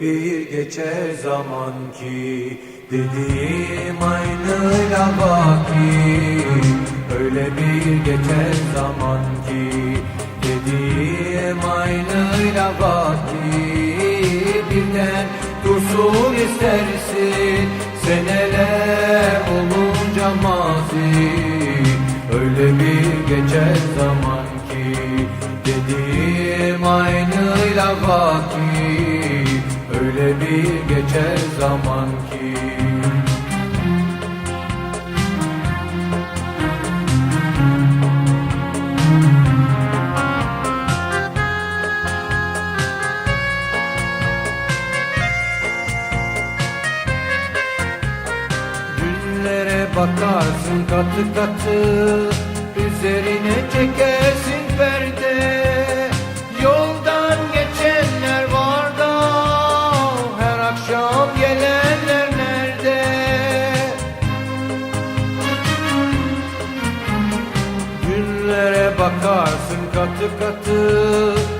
Bir geçer zaman ki Dediğim aynıyla baki Öyle bir geçer zaman ki Dediğim aynıyla baki Birden dursun istersin Seneler olunca mazi. Öyle bir geçer zaman ki Dediğim aynıyla baki bir geçer zaman ki. Günlere bakarsın katı katı Üzerine çekersin bakarsın katı katı Üzerine çeker